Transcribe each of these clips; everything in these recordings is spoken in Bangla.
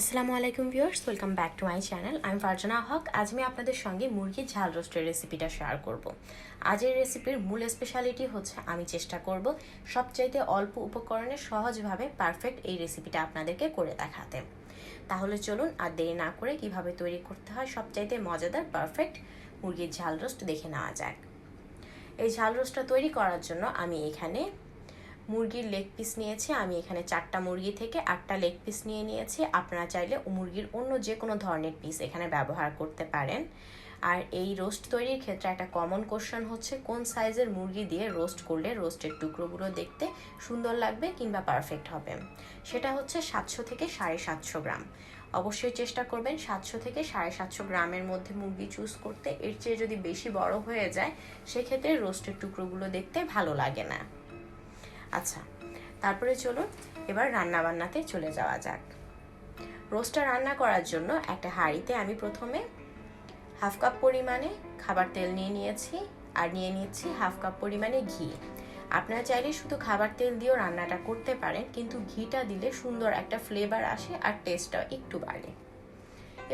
আসসালামু আলাইকুম viewers welcome back to my channel আমি ফারজানা হক আজ আমি আপনাদের সঙ্গে মুরগির ঝাল রোস্টের রেসিপিটা শেয়ার করব। আজের রেসিপির মূল স্পেশালিটি হচ্ছে, আমি চেষ্টা করব সবচাইতে অল্প উপকরণে সহজভাবে পারফেক্ট এই রেসিপিটা আপনাদেরকে করে দেখাতে। তাহলে চলুন আর দেরি না করে কীভাবে তৈরি করতে হয় সবচাইতে মজাদার পারফেক্ট মুরগির ঝাল রোস্ট দেখে নেওয়া যাক। এই ঝাল রোস্টটা তৈরি করার জন্য আমি এখানে মুরগির লেগ পিস নিয়েছি, আমি এখানে চারটা মুরগি থেকে আটটা লেগ পিস নিয়ে নিয়েছি। আপনারা চাইলে মুরগির অন্য যে কোনো ধরনের পিস এখানে ব্যবহার করতে পারেন। আর এই রোস্ট তৈরির ক্ষেত্রে একটা কমন কোশ্চেন হচ্ছে, কোন সাইজের মুরগি দিয়ে রোস্ট করলে রোস্টের টুকরোগুলো দেখতে সুন্দর লাগবে কিংবা পারফেক্ট হবে? সেটা হচ্ছে সাতশো থেকে সাড়ে সাতশো গ্রাম। অবশ্যই চেষ্টা করবেন সাতশো থেকে সাড়ে সাতশো গ্রামের মধ্যে মুরগি চুজ করতে। এর চেয়ে যদি বেশি বড় হয়ে যায়, সেক্ষেত্রে রোস্টের টুকরোগুলো দেখতে ভালো লাগে না। আচ্ছা তারপরে চলুন এবার রান্না বান্নাতে চলে যাওয়া যাক। রোস্টটা রান্না করার জন্য একটা হাঁড়িতে আমি প্রথমে হাফ কাপ পরিমাণে খাবার তেল নিয়ে নিয়েছি আর নিয়ে নিচ্ছি হাফ কাপ পরিমাণে ঘি। আপনারা চাইলে শুধু খাবার তেল দিয়েও রান্নাটা করতে পারেন, কিন্তু ঘিটা দিলে সুন্দর একটা ফ্লেভার আসে আর টেস্টটাও একটু বাড়ে।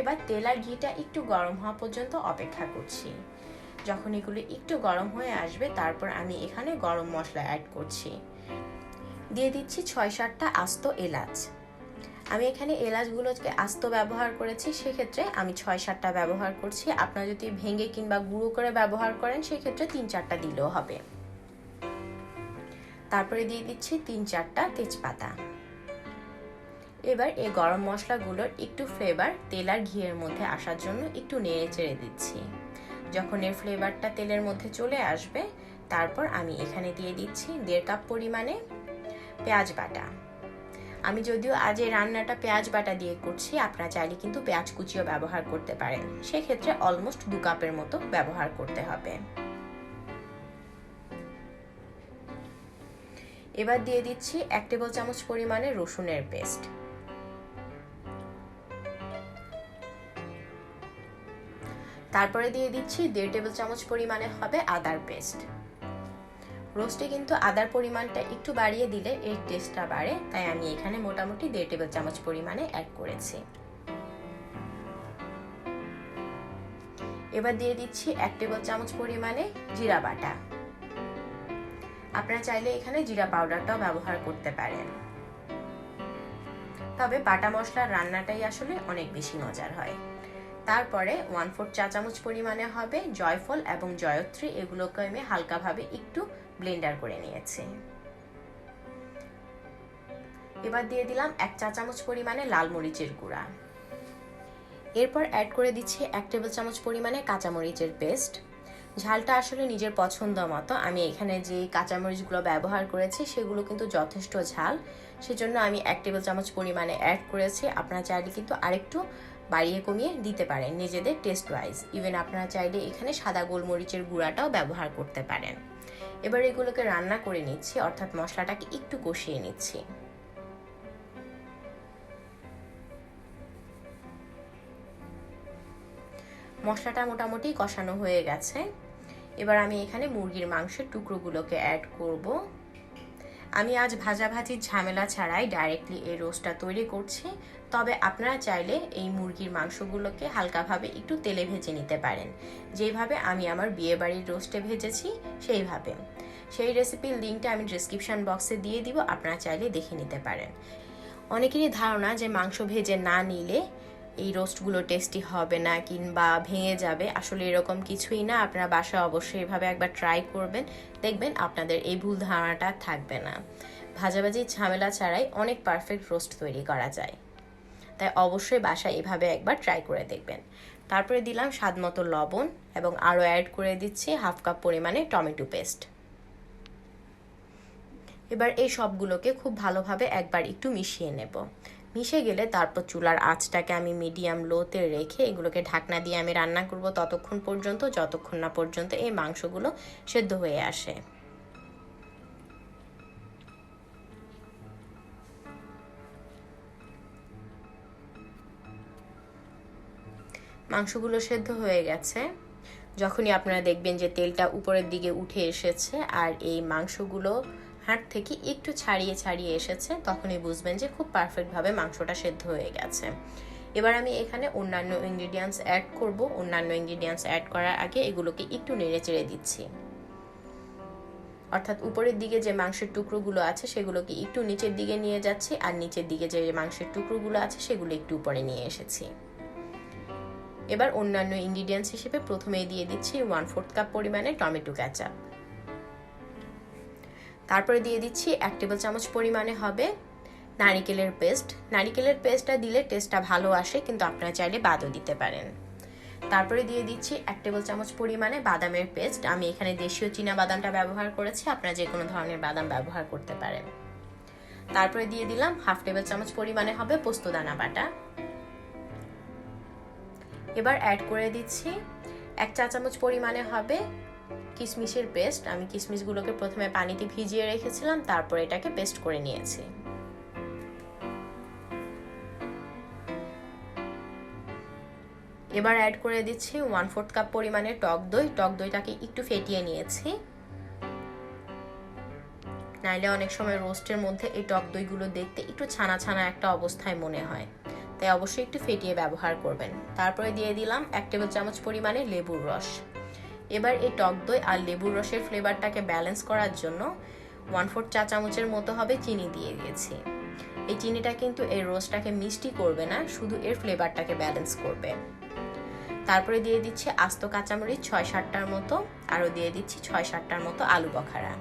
এবার তেল আর ঘিটা একটু গরম হওয়া পর্যন্ত অপেক্ষা করছি। যখন এগুলো একটু গরম হয়ে আসবে, তারপর আমি এখানে গরম মশলা অ্যাড করছি। দিয়ে দিচ্ছি ছয় সাতটা আস্ত এলাচ। আমি এখানে এলাচগুলোকে আস্ত ব্যবহার করেছি, সেক্ষেত্রে আমি ছয় সাতটা ব্যবহার করছি। আপনারা যদি ভেঙে কিংবা গুঁড়ো করে ব্যবহার করেন, সেক্ষেত্রে তিন চারটা দিলেও হবে। তারপরে দিয়ে দিচ্ছি তিন চারটা তেজপাতা। এবার এই গরম মশলাগুলোর একটু ফ্লেভার তেল আর ঘিয়ের মধ্যে আসার জন্য একটু নেড়ে চেড়ে দিচ্ছি। যখন এর ফ্লেভারটা তেলের মধ্যে চলে আসবে, তারপর আমি এখানে দিয়ে দিচ্ছি দেড় কাপ পরিমাণে পেঁয়াজ বাটা। আমি যদিও আজ এই রান্নাটা পেঁয়াজ বাটা দিয়ে করছি, আপনারা চাইলে কিন্তু পেঁয়াজ কুচিও ব্যবহার করতে পারেন। সেক্ষেত্রে অলমোস্ট দু কাপের মতো ব্যবহার করতে হবে। এবার দিয়ে দিচ্ছি এক টেবিল চামচ পরিমাণে রসুনের পেস্ট। তারপরে দিয়ে দিচ্ছি দেড় টেবিল চামচ পরিমাণে হবে আদার পেস্ট। রোস্টে কিন্তু আদার পরিমাণটা একটু বাড়িয়ে দিলে এর টেস্টটা বাড়ে। তাই আমি এখানে মোটামুটি দেড় টেবিল চামচ পরিমাণে অ্যাড করেছি। এবার দিয়ে দিচ্ছি এক টেবিল চামচ পরিমাণে জিরা বাটা। আপনারা চাইলে এখানে জিরা পাউডারটাও ব্যবহার করতে পারেন। তবে বাটা মশলার রান্নাটাই আসলে অনেক বেশি মজার হয়। তারপরে ওয়ান ফোর চা চামচ পরিমাণে হবে জয়ফল এবং জয়ত্রী। এগুলোকে আমি হালকাভাবে একটু ব্লেন্ডার করে নিয়েছি। এবার দিয়ে দিলাম এক চা চামচ পরিমাণে লাল মরিচের গুঁড়া। এরপর অ্যাড করে দিচ্ছি এক টেবিল চামচ পরিমাণে কাঁচামরিচের পেস্ট ঝালটা আসলে নিজের পছন্দ মতো। আমি এখানে যে কাঁচামরিচগুলো ব্যবহার করেছি, সেগুলো কিন্তু যথেষ্ট ঝাল। সেজন্য আমি এক টেবিল চামচ পরিমাণে অ্যাড করেছি। আপনারা চাইলে কিন্তু আরেকটু বাড়িয়ে কমিয়ে দিতে পারেন নিজেদের টেস্ট ওয়াইজ ইভেন আপনারা চাইলে এখানে সাদা গোলমরিচের গুঁড়াটাও ব্যবহার করতে পারেন। এবার এগুলোকে রান্না করে নিচ্ছি, অর্থাৎ মশলাটাকে একটু কষিয়ে নিচ্ছি। মশলাটা মোটামুটি কষানো হয়ে গেছে। এবার আমি এখানে মুরগির মাংসের টুকরোগুলোকে অ্যাড করব। আমি আজ ভাজাভাজির ঝামেলা ছাড়াই ডাইরেক্টলি এই রোস্টটা তৈরি করছি। তবে আপনারা চাইলে এই মুরগির মাংসগুলোকে হালকাভাবে একটু তেলে ভেজে নিতে পারেন। যেইভাবে আমি আমার বিয়ে বাড়ির রোস্টে ভেজেছি, সেইভাবে। সেই রেসিপির লিঙ্কটা আমি ডিসক্রিপশন বক্সে দিয়ে দিব, আপনারা চাইলে দেখে নিতে পারেন। অনেকেরই ধারণা যে মাংস ভেজে না নিলে এই রোস্টগুলো টেস্টি হবে না কিংবা ভেঙে যাবে, আসলে এরকম কিছুই না। আপনারা বাসায় অবশ্যই এভাবে একবার ট্রাই করবেন। দেখবেন আপনাদের এই ভুল ধারণাটা থাকবে না। ভাজাভাজি ঝামেলা ছাড়াই অনেক পারফেক্ট রোস্ট তৈরি করা যায়। তাই অবশ্যই বাসায় এভাবে একবার ট্রাই করে দেখবেন। তারপরে দিলাম স্বাদ মতো লবণ এবং আরও অ্যাড করে দিচ্ছি হাফ কাপ পরিমাণে টমেটো পেস্ট এবার এই সবগুলোকে খুব ভালোভাবে একবার একটু মিশিয়ে নেব। মিশে গেলে তারপর চুলার আঁচটাকে আমি মিডিয়াম লোতে রেখে এগুলোকে ঢাকনা দিয়ে আমি রান্না করব। ততক্ষণ পর্যন্ত, যতক্ষণ না পর্যন্ত এই মাংসগুলো সেদ্ধ হয়ে আসে। মাংসগুলো সেদ্ধ হয়ে গেছে। যখনই আপনারা দেখবেন যে তেলটা উপরের দিকে উঠে এসেছে আর এই মাংসগুলো হাড় থেকে একটু ছাড়িয়ে ছাড়িয়ে এসেছে, তখনই বুঝবেন যে খুব পারফেক্টভাবে মাংসটা সেদ্ধ হয়ে গেছে। এবার আমি এখানে অন্যান্য ইনগ্রিডিয়েন্টস অ্যাড করব। অন্যান্য ইনগ্রিডিয়েন্টস অ্যাড করার আগে এগুলোকে একটু নেড়ে চেড়ে দিচ্ছি। অর্থাৎ উপরের দিকে যে মাংসের টুকরোগুলো আছে, সেগুলোকে একটু নিচের দিকে নিয়ে যাচ্ছি, আর নিচের দিকে যে মাংসের টুকরোগুলো আছে, সেগুলো একটু উপরে নিয়ে এসেছি। এবার অন্যান্য ইনগ্রিডিয়েন্টস হিসেবে প্রথমে দিয়ে দিচ্ছি ওয়ান ফোর্থ কাপ পরিমাণে টমেটো ক্যাচাপ তারপরে দিয়ে দিচ্ছি এক টেবিল চামচ পরিমাণে হবে নারিকেলের পেস্ট। নারিকেলের পেস্টটা দিলে টেস্টটা ভালো আসে, কিন্তু আপনারা চাইলে বাদও দিতে পারেন। তারপরে দিয়ে দিচ্ছি এক টেবিল চামচ পরিমাণে বাদামের পেস্ট। আমি এখানে দেশীয় চীনা বাদামটা ব্যবহার করেছি, আপনারা যে কোনো ধরনের বাদাম ব্যবহার করতে পারেন। তারপরে দিয়ে দিলাম হাফ টেবিল চামচ পরিমাণে হবে পোস্তদানা বাটা। এবার অ্যাড করে দিচ্ছি এক চা চামচ পরিমাণে হবে কিশমিশের পেস্ট, আমি কিশমিশগুলোকে প্রথমে পানিতে ভিজিয়ে রেখেছিলাম, তারপর এটাকে পেস্ট করে নিয়েছি। এবার অ্যাড করে দিচ্ছি ওয়ান ফোর্থ কাপ পরিমাণে টক দই। টক দইটাকে একটু ফেটিয়ে নিয়েছি। নাইলে অনেক সময় রোস্টের মধ্যে এই টক দইগুলো দেখতে একটু ছানা ছানা একটা অবস্থায় মনে হয়। তাই অবশ্যই একটু ফেটিয়ে ব্যবহার করবেন। তারপরে দিয়ে দিলাম এক টেবিল চামচ পরিমাণে লেবুর রস। এবার এই টক দই আর লেবুর রসের ফ্লেভারটাকে ব্যালেন্স করার জন্য ওয়ান ফোর চা চামচের মতো হবে চিনি দিয়ে দিয়েছি। এই চিনিটা কিন্তু এই রোস্টটাকে মিষ্টি করবে না, শুধু এর ফ্লেভারটাকে ব্যালেন্স করবে। তারপরে দিয়ে দিচ্ছি আস্ত কাঁচামরিচ ছয় সাতটার মতো, আরও দিয়ে দিচ্ছি ছয় সাতটার মতো আলু বখারা।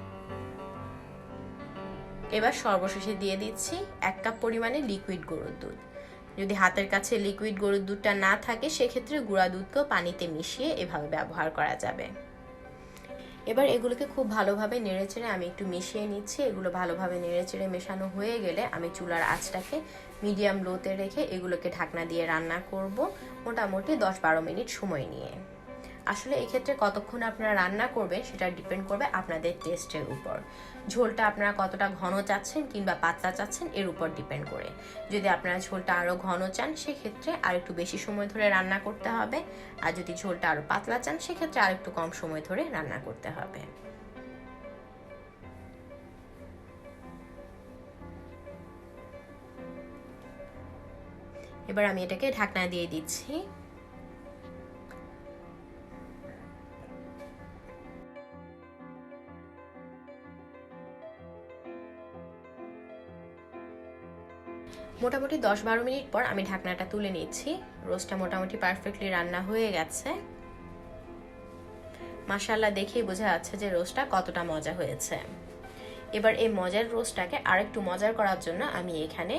এবার সর্বশেষে দিয়ে দিচ্ছি এক কাপ পরিমাণে লিকুইড গরুর দুধ। যদি হাতের কাছে লিকুইড গরুর দুধটা না থাকে, সেক্ষেত্রে গুঁড়া দুধকেও পানিতে মিশিয়ে এভাবে ব্যবহার করা যাবে। এবার এগুলোকে খুব ভালোভাবে নেড়েচেড়ে আমি একটু মিশিয়ে নিচ্ছি। এগুলো ভালোভাবে নেড়েচেড়ে মেশানো হয়ে গেলে আমি চুলার আঁচটাকে মিডিয়াম লোতে রেখে এগুলোকে ঢাকনা দিয়ে রান্না করব, মোটামুটি দশ বারো মিনিট সময় নিয়ে। আসলে এক্ষেত্রে কতক্ষণ আপনারা রান্না করবেন সেটা ডিপেন্ড করবে আপনাদের টেস্টের উপর। ঝোলটা আপনারা কতটা ঘন চাচ্ছেন কিংবা পাতলা চাচ্ছেন এর উপর ডিপেন্ড করে। যদি আপনারা ঝোলটা আরও ঘন চান, সেক্ষেত্রে আর একটু বেশি সময় ধরে রান্না করতে হবে। আর যদি ঝোলটা আরও পাতলা চান, সেক্ষেত্রে আর একটু কম সময় ধরে রান্না করতে হবে। এবার আমি এটাকে ঢাকনা দিয়ে দিচ্ছি। মোটামুটি দশ বারো মিনিট পর আমি ঢাকনাটা তুলে নিচ্ছি। রোস্টটা মোটামুটি পারফেক্টলি রান্না হয়ে গেছে। মাসাল্লাহ দেখেই বোঝা যাচ্ছে যে রোস্টটা কতটা মজা হয়েছে। এবার এই মজার রোস্টটাকে আরেকটু মজার করার জন্য আমি এখানে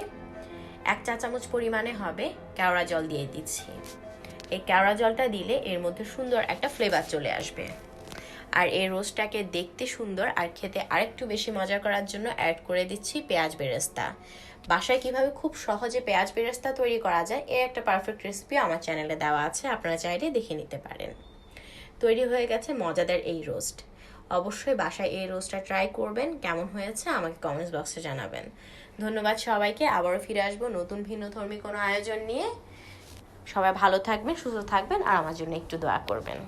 এক চা চামচ পরিমাণে হবে কেওড়া জল দিয়ে দিচ্ছি। এই কেওড়া জলটা দিলে এর মধ্যে সুন্দর একটা ফ্লেভার চলে আসবে। আর এই রোস্টটাকে দেখতে সুন্দর আর খেতে আরেকটু বেশি মজা করার জন্য অ্যাড করে দিচ্ছি পেঁয়াজ বেরেস্তা। বাসায় কীভাবে খুব সহজে পেঁয়াজ বেরেস্তা তৈরি করা যায় এর একটা পারফেক্ট রেসিপি আমার চ্যানেলে দেওয়া আছে, আপনারা চাইলে দেখে নিতে পারেন। তৈরি হয়ে গেছে মজাদার এই রোস্ট। অবশ্যই বাসায় এই রোস্টটা ট্রাই করবেন, কেমন হয়েছে আমাকে কমেন্টস বক্সে জানাবেন। ধন্যবাদ সবাইকে, আবারও ফিরে আসব নতুন ভিন্ন ধর্মী কোনো আয়োজন নিয়ে। সবাই ভালো থাকবেন, সুস্থ থাকবেন, আর আমার জন্য একটু দোয়া করবেন।